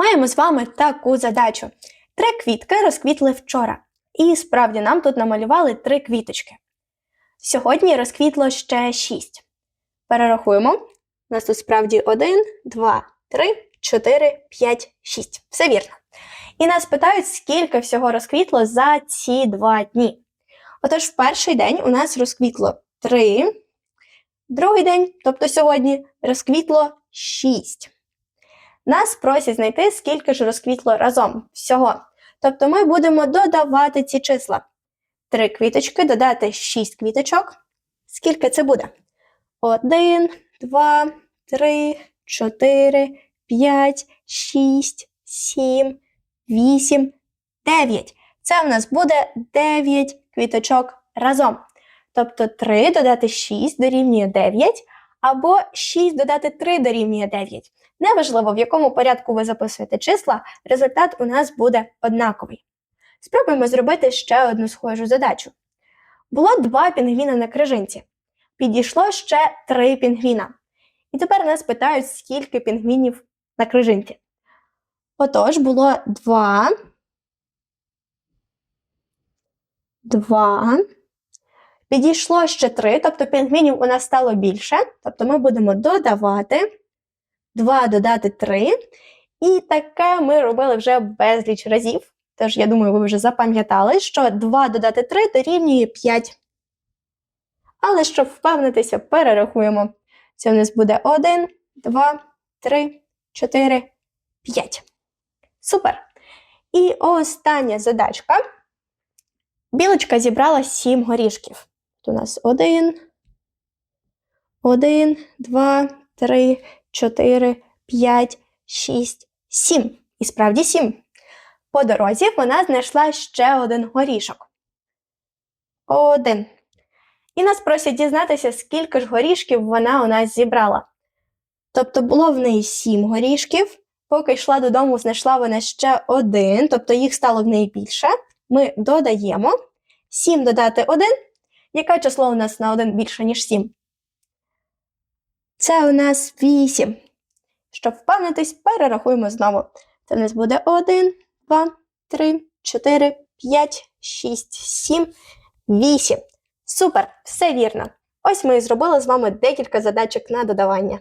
Маємо з вами таку задачу. Три квітки розквітли вчора. І справді нам тут намалювали три квіточки. Сьогодні розквітло ще шість. Перерахуємо. У нас тут справді один, два, три, чотири, п'ять, шість. Все вірно. І нас питають, скільки всього розквітло за ці два дні. Отож, в перший день у нас розквітло три, другий день, тобто сьогодні, розквітло шість. Нас просять знайти, скільки ж розквітло разом всього. Тобто ми будемо додавати ці числа. Три квіточки додати шість квіточок. Скільки це буде? Один, два, три, чотири, п'ять, шість, сім, вісім, дев'ять. Це в нас буде дев'ять квіточок разом. Тобто 3 додати 6 дорівнює 9, або 6 додати 3 дорівнює 9. Неважливо, в якому порядку ви записуєте числа, результат у нас буде однаковий. Спробуємо зробити ще одну схожу задачу. Було два пінгвіна на крижинці. Підійшло ще три пінгвіна. І тепер нас питають, скільки пінгвінів на крижинці. Отож, було 2. 2. Підійшло ще 3, тобто пінгвінів у нас стало більше. Тобто ми будемо додавати 2 додати 3. І таке ми робили вже безліч разів. Тож, я думаю, ви вже запам'ятали, що 2 додати 3 дорівнює 5. Але щоб впевнитися, перерахуємо. Це у нас буде 1, 2, 3, 4, 5. Супер! І остання задачка. Білочка зібрала 7 горішків. Тут у нас 1, 1, 2, 3, 4, 5, 6, 7. І справді 7. По дорозі вона знайшла ще один горішок. Один. І нас просять дізнатися, скільки ж горішків вона у нас зібрала. Тобто було в неї 7 горішків. Поки йшла додому, знайшла вона ще один, тобто їх стало в неї більше. Ми додаємо 7 додати 1. Яке число у нас на 1 більше, ніж 7? Це у нас 8. Щоб впевнитись, перерахуємо знову. Це у нас буде 1, 2, 3, 4, 5, 6, 7, 8. Супер! Все вірно. Ось ми і зробили з вами декілька задачок на додавання.